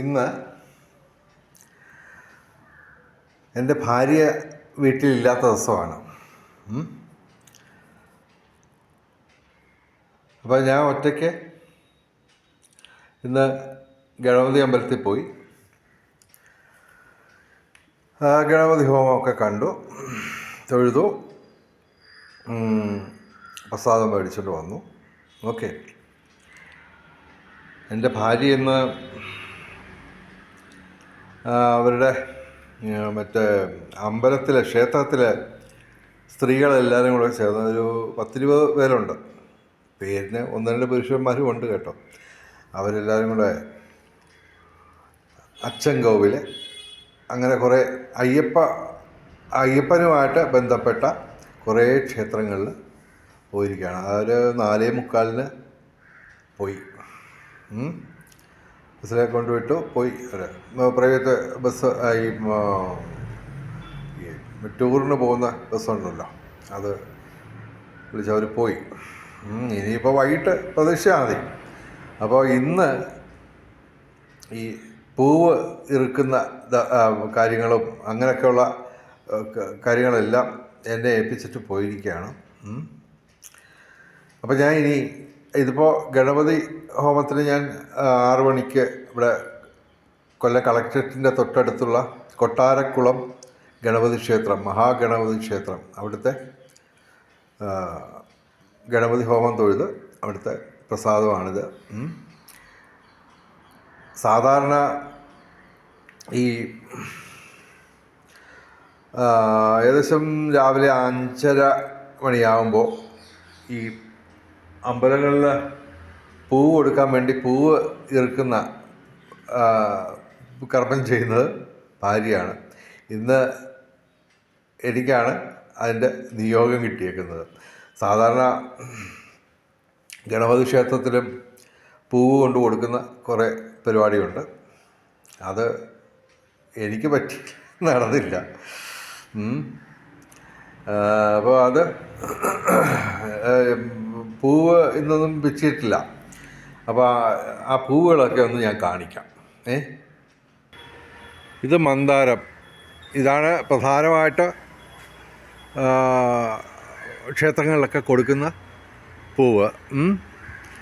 ഇന്ന് എന്റെ ഭാര്യ വീട്ടിലില്ലാത്ത ദിവസമാണ്. അപ്പോൾ ഞാൻ ഒറ്റയ്ക്ക് ഇന്ന് ഗണപതി അമ്പലത്തിൽ പോയി. ഗണപതി ഹോമമൊക്കെ കണ്ടു തൊഴുതു പ്രസാദം മേടിച്ചുകൊണ്ട് വന്നു. ഓക്കെ. എന്റെ ഭാര്യ ഇന്ന് അവരുടെ മറ്റേ അമ്പലത്തിലെ ക്ഷേത്രത്തിലെ സ്ത്രീകളെല്ലാവരും കൂടെ ചേർന്ന് ഒരു പത്തിരുപത് പേരുണ്ട്. പേരിന് ഒന്ന് രണ്ട് പുരുഷന്മാരും ഉണ്ട് കേട്ടോ. അവരെല്ലാവരും കൂടെ അച്ഛൻ കോവിൽ അങ്ങനെ കുറേ അയ്യപ്പ അയ്യപ്പനുമായിട്ട് ബന്ധപ്പെട്ട കുറേ ക്ഷേത്രങ്ങളിൽ പോയിരിക്കുകയാണ്. അതൊരു നാലേ മുക്കാലിന് പോയി. ബസ്സിലെ കൊണ്ടുവിട്ടു. പോയി ഒരു പ്രൈവറ്റ് ബസ് ഈ ടൂറിന് പോകുന്ന ബസ്സുണ്ടല്ലോ. അത് വിളിച്ചവർ പോയി. ഉം, ഇനിയിപ്പോൾ വൈകിട്ട് പ്രതീക്ഷിച്ചാൽ മതി. അപ്പോൾ ഇന്ന് ഈ പൂവ് ഇറുക്കുന്ന കാര്യങ്ങളും അങ്ങനെയൊക്കെയുള്ള കാര്യങ്ങളെല്ലാം എന്നെ ഏൽപ്പിച്ചിട്ട് പോയിരിക്കുകയാണ്. അപ്പോൾ ഞാൻ ഇനി ഇതിപ്പോൾ ഗണപതി ഹോമത്തിന് ഞാൻ ആറു മണിക്ക് ഇവിടെ കൊല്ലം കളക്ടറേറ്റിന്റെ തൊട്ടടുത്തുള്ള കൊട്ടാരക്കുളം ഗണപതി ക്ഷേത്രം മഹാഗണപതി ക്ഷേത്രം. അവിടുത്തെ ഗണപതി ഹോമം തൊഴുത് അവിടുത്തെ പ്രസാദമാണിത്. സാധാരണ ഈ ഏകദേശം രാവിലെ അഞ്ചര മണിയാകുമ്പോൾ ഈ അമ്പലങ്ങളിൽ പൂവ് കൊടുക്കാൻ വേണ്ടി പൂവ് ഇറുക്കുന്ന കർമ്മം ചെയ്യുന്നത് ഭാര്യയാണ്. ഇന്ന് എനിക്കാണ് അതിന്റെ നിയോഗം കിട്ടിയേക്കുന്നത്. സാധാരണ ഗണപതി ക്ഷേത്രത്തിലും പൂവ് കൊണ്ട് കൊടുക്കുന്ന കുറേ പരിപാടിയുണ്ട്. അത് എനിക്ക് പറ്റി നടന്നില്ല. അപ്പോൾ അത് പൂവ് ഇന്നൊന്നും വെച്ചിട്ടില്ല. അപ്പോൾ ആ- പൂവുകളൊക്കെ ഒന്ന് ഞാൻ കാണിക്കാം. ഏ? ഇത് മന്ദാരം. ഇതാണ് പ്രധാനമായിട്ട് ക്ഷേത്രങ്ങളിലൊക്കെ കൊടുക്കുന്ന പൂവ്.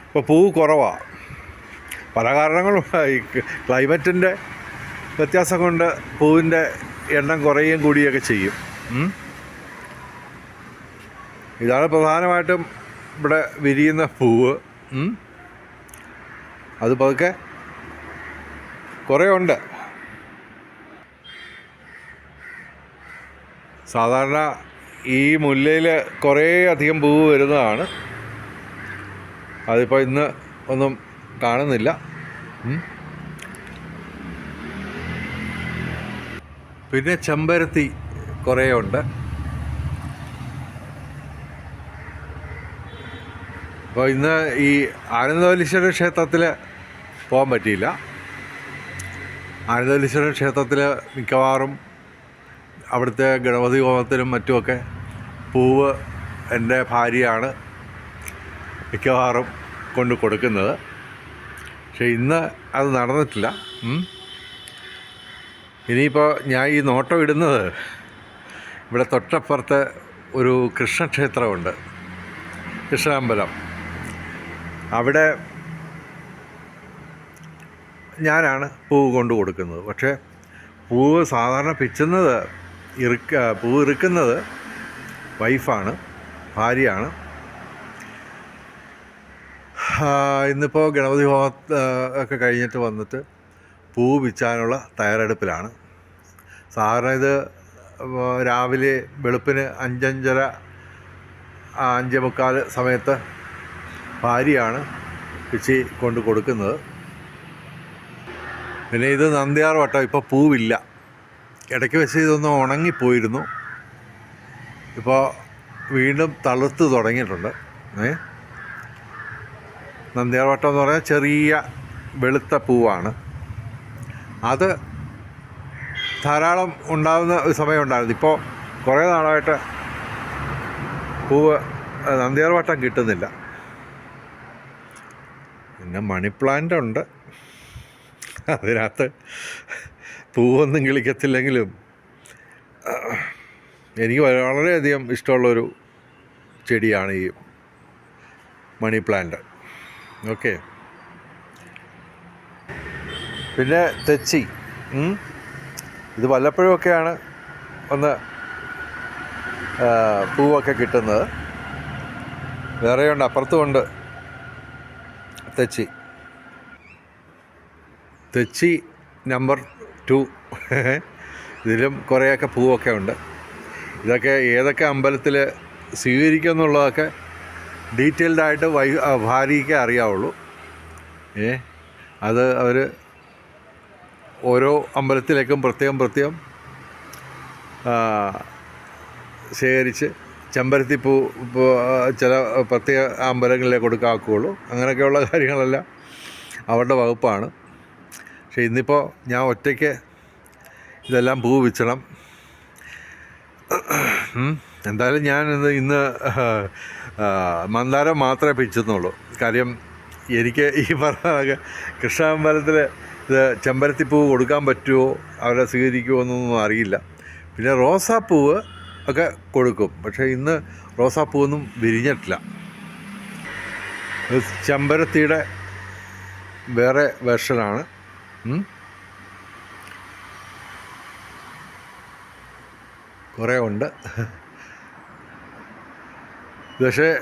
അപ്പോൾ പൂവ് കുറവാണ് പല കാരണങ്ങളും ഈ ക്ലൈമറ്റിന്റെ വ്യത്യാസം കൊണ്ട് പൂവിന്റെ എണ്ണം കുറയുകയും കൂടിയൊക്കെ ചെയ്യും. ഇതാണ് പ്രധാനമായിട്ടും ഇവിടെ വിരിയുന്ന പൂവ്. അത് പതുക്കെ കുറേ ഉണ്ട് സാധാരണ ഈ മുല്ലയിൽ കുറേ അധികം പൂവ് വരുന്നതാണ്. അതിപ്പോൾ ഇന്ന് ഒന്നും കാണുന്നില്ല. പിന്നെ ചെമ്പരത്തി കുറേ ഉണ്ട് അപ്പോൾ ഇന്ന് ഈ ആനന്ദവല്ലീശ്വര ക്ഷേത്രത്തിൽ പോകാൻ പറ്റിയില്ല. ആനന്ദവല്ലീശ്വര ക്ഷേത്രത്തിൽ മിക്കവാറും അവിടുത്തെ ഗണപതി ഹോമത്തിനും മറ്റുമൊക്കെ പൂവ് എന്റെ ഭാര്യയാണ് മിക്കവാറും കൊണ്ട് കൊടുക്കുന്നത്. പക്ഷേ ഇന്ന് അത് നടന്നിട്ടില്ല. ഇനിയിപ്പോൾ ഞാൻ ഈ നോട്ടം ഇടുന്നത് ഇവിടെ തൊട്ടപ്പുറത്ത് ഒരു കൃഷ്ണക്ഷേത്രമുണ്ട്. കൃഷ്ണാമ്പലം. അവിടെ ഞാനാണ് പൂവ് കൊണ്ട് കൊടുക്കുന്നത്. പക്ഷേ പൂവ് സാധാരണ പിച്ചുന്നത് ഇറുക്ക പൂവ് ഇറുക്കുന്നത് വൈഫാണ് ഭാര്യയാണ്. ഇന്നിപ്പോൾ ഗണപതി ഹോമ ഒക്കെ കഴിഞ്ഞിട്ട് വന്നിട്ട് പൂ പിച്ചാനുള്ള തയ്യാറെടുപ്പിലാണ്. സാധാരണ ഇത് രാവിലെ വെളുപ്പിന് അഞ്ചഞ്ചര അഞ്ചേ മുക്കാൽ സമയത്ത് ഭാര്യയാണ് പിച്ചി കൊണ്ട് കൊടുക്കുന്നത്. പിന്നെ ഇത് നന്ദിയാർ വട്ടം ഇപ്പോൾ പൂവില്ല. ഇടയ്ക്ക് വെച്ച് ഇതൊന്ന് ഉണങ്ങിപ്പോയിരുന്നു. ഇപ്പോൾ വീണ്ടും തളുത്ത് തുടങ്ങിയിട്ടുണ്ട്. ഏ? നന്ദിയാർ വട്ടം എന്ന് പറഞ്ഞാൽ ചെറിയ വെളുത്ത പൂവാണ്. അത് ധാരാളം ഉണ്ടാകുന്ന ഒരു സമയമുണ്ടായിരുന്നു ഇപ്പോൾ കുറേ നാളായിട്ട് പൂവ് ഏഹ്, നന്ദിയാർ വട്ടം കിട്ടുന്നില്ല. പിന്നെ മണി പ്ലാന്റ് ഉണ്ട്. അതിനകത്ത് പൂവൊന്നും കിളിക്കത്തില്ലെങ്കിലും എനിക്ക് വളരെയധികം ഇഷ്ടമുള്ളൊരു ചെടിയാണ് ഈ മണി പ്ലാന്റ്. ഓക്കെ. പിന്നെ തെച്ചി. ഇത് വല്ലപ്പോഴുമൊക്കെയാണ് ഒന്ന് പൂവൊക്കെ കിട്ടുന്നത്. വേറെയുണ്ട് അപ്പുറത്തുമുണ്ട്. തെച്ചി. തെച്ചി നമ്പർ ടു. ഇതിലും കുറേയൊക്കെ പൂവൊക്കെ ഉണ്ട്. ഇതൊക്കെ ഏതൊക്കെ അമ്പലത്തിൽ സ്വീകരിക്കുമെന്നുള്ളതൊക്കെ ഡീറ്റെയിൽഡായിട്ട് വൈ ഭാര്യയ്ക്കേ അറിയാവുള്ളൂ. ഏ അത് അവർ ഓരോ അമ്പലത്തിലേക്കും പ്രത്യേകം പ്രത്യേകം ശേഖരിച്ച് ചെമ്പരത്തിപ്പൂ ഇപ്പോൾ ചില പ്രത്യേക അമ്പലങ്ങളിലേ കൊടുക്കാക്കുകയുള്ളൂ അങ്ങനെയൊക്കെയുള്ള കാര്യങ്ങളെല്ലാം അവരുടെ വകുപ്പാണ്. പക്ഷേ ഇന്നിപ്പോൾ ഞാൻ ഒറ്റയ്ക്ക് ഇതെല്ലാം പൂ വിച്ചണം. എന്തായാലും ഞാൻ ഇന്ന് ഇന്ന് മന്ദാരം മാത്രമേ പിച്ചുന്നുള്ളൂ കാര്യം എനിക്ക് ഈ പറഞ്ഞ കണക്ക് കൃഷ്ണാമ്പലത്തിൽ ഇത് ചെമ്പരത്തിപ്പൂ കൊടുക്കാൻ പറ്റുമോ അവരെ സ്വീകരിക്കുമോ എന്നൊന്നും അറിയില്ല. പിന്നെ റോസാപ്പൂവ് ഒക്കെ കൊടുക്കും. പക്ഷേ ഇന്ന് റോസാപ്പൂവൊന്നും വിരിഞ്ഞിട്ടില്ല. ചെമ്പരത്തിയുടെ വേറെ വെർഷനാണ്. കുറേ ഉണ്ട്. പക്ഷേ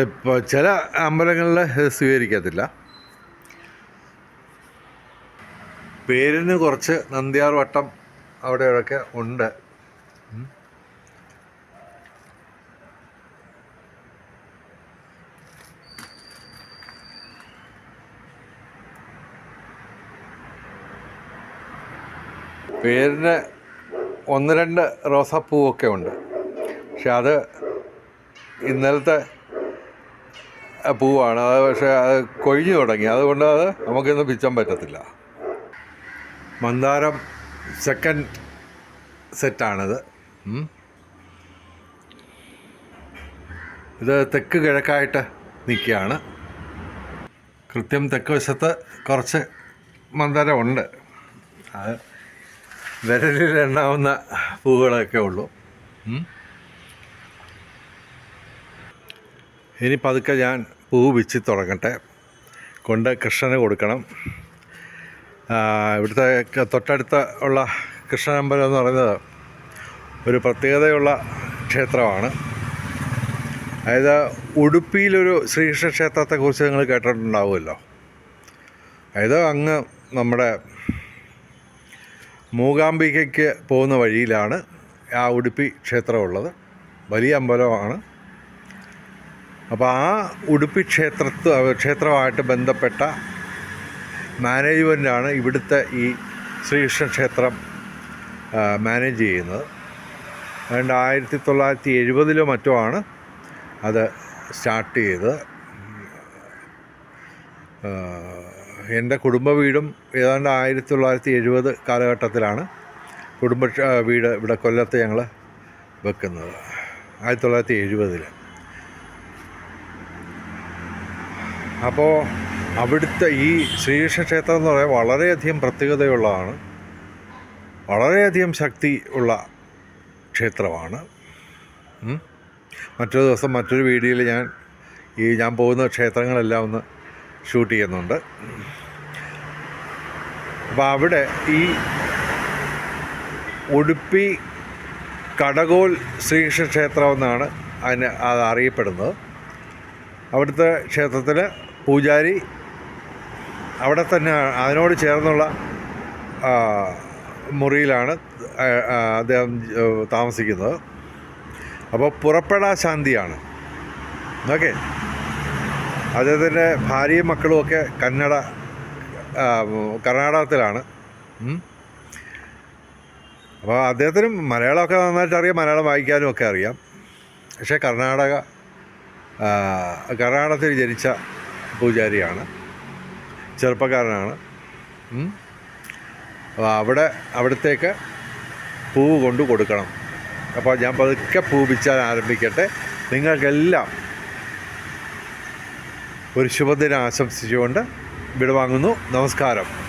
ഇപ്പോൾ ചില അമ്പലങ്ങളിൽ സ്വീകരിക്കത്തില്ല. പേരിന് കുറച്ച് നന്ദിയാർ വട്ടം അവിടെയൊക്കെ ഉണ്ട്. പേരിന് ഒന്ന് രണ്ട് റോസാപ്പൂവൊക്കെ ഉണ്ട്. പക്ഷെ അത് ഇന്നലത്തെ പൂവാണ്. അത് പക്ഷേ അത് കൊഴിഞ്ഞു തുടങ്ങി. അതുകൊണ്ട് അത് നമുക്കിന്ന് പിച്ചാൻ പറ്റത്തില്ല. മന്ദാരം സെക്കൻഡ് സെറ്റാണിത്. ഇത് തെക്ക് കിഴക്കായിട്ട് നിൽക്കുകയാണ്. കൃത്യം തെക്ക് വശത്ത് കുറച്ച് മന്ദാരമുണ്ട്. അത് വിരലിൽ എണ്ണാവുന്ന പൂവുകളൊക്കെ ഉള്ളൂ. ഇനി പതുക്കെ ഞാൻ പൂ വിച്ച് തുടങ്ങട്ടെ. കൊണ്ട് കൃഷ്ണന് കൊടുക്കണം. ഇവിടുത്തെ തൊട്ടടുത്ത ഉള്ള കൃഷ്ണനമ്പലം എന്ന് പറയുന്നത് ഒരു പ്രത്യേകതയുള്ള ക്ഷേത്രമാണ്. അതായത് ഉടുപ്പിയിലൊരു ശ്രീകൃഷ്ണ ക്ഷേത്രത്തെക്കുറിച്ച് നിങ്ങൾ കേട്ടിട്ടുണ്ടാവുമല്ലോ. അതായത് അങ്ങ് നമ്മുടെ മൂകാംബികയ്ക്ക് പോകുന്ന വഴിയിലാണ് ആ ഉടുപ്പി ക്ഷേത്രമുള്ളത്. വലിയ അമ്പലമാണ്. അപ്പോൾ ആ ഉടുപ്പി ക്ഷേത്രത്ത് ക്ഷേത്രമായിട്ട് ബന്ധപ്പെട്ട മാനേജ്മെന്റാണ് ഇവിടുത്തെ ഈ ശ്രീകൃഷ്ണ ക്ഷേത്രം മാനേജ് ചെയ്യുന്നത്. അതുകൊണ്ട് ആയിരത്തി തൊള്ളായിരത്തി എഴുപതിലോ മറ്റോ ആണ് അത് സ്റ്റാർട്ട് ചെയ്തത്. എന്റെ കുടുംബ വീടും ഏതാണ്ട് ആയിരത്തി തൊള്ളായിരത്തി എഴുപത് കാലഘട്ടത്തിലാണ് കുടുംബ വീട് ഇവിടെ കൊല്ലത്ത് ഞങ്ങൾ വെക്കുന്നത്. ആയിരത്തി തൊള്ളായിരത്തി എഴുപതിൽ അപ്പോൾ അവിടുത്തെ ഈ ശ്രീകൃഷ്ണ ക്ഷേത്രം എന്ന് പറയാൻ വളരെയധികം പ്രത്യേകതയുള്ളതാണ്. വളരെയധികം ശക്തി ഉള്ള ക്ഷേത്രമാണ്. മറ്റൊരു ദിവസം മറ്റൊരു വീഡിയോയിൽ ഞാൻ ഈ ഞാൻ പോകുന്ന ക്ഷേത്രങ്ങളെല്ലാം ഒന്ന് ഷൂട്ട് ചെയ്യുന്നുണ്ട്. അപ്പോൾ അവിടെ ഈ ഉടുപ്പി കടകോൽ ശ്രീകൃഷ്ണ ക്ഷേത്രം എന്നാണ് അതിന് അത് അറിയപ്പെടുന്നത്. അവിടുത്തെ ക്ഷേത്രത്തിൽ പൂജാരി അവിടെ തന്നെ അതിനോട് ചേർന്നുള്ള മുറിയിലാണ് അദ്ദേഹം താമസിക്കുന്നത്. അപ്പോൾ പുറപ്പെടാ ശാന്തിയാണ് ഓക്കെ? അദ്ദേഹത്തിന്റെ ഭാര്യയും മക്കളും ഒക്കെ കന്നഡ കർണാടകത്തിലാണ്. അപ്പോൾ അദ്ദേഹത്തിനും മലയാളമൊക്കെ നന്നായിട്ട് അറിയാം മലയാളം വായിക്കാനും ഒക്കെ അറിയാം. പക്ഷേ കർണാടക കർണാടകത്തിൽ ജനിച്ച പൂജാരിയാണ്. ചെറുപ്പക്കാരനാണ്. അപ്പോൾ അവിടെ അവിടത്തേക്ക് പൂവ് കൊണ്ട് കൊടുക്കണം അപ്പോൾ ഞാൻ പതുക്കെ പൂ പിച്ചാൻ ആരംഭിക്കട്ടെ. നിങ്ങൾക്കെല്ലാം ഒരു ശുഭദിനം ആശംസിച്ചുകൊണ്ട് വിടവാങ്ങുന്നു. നമസ്കാരം.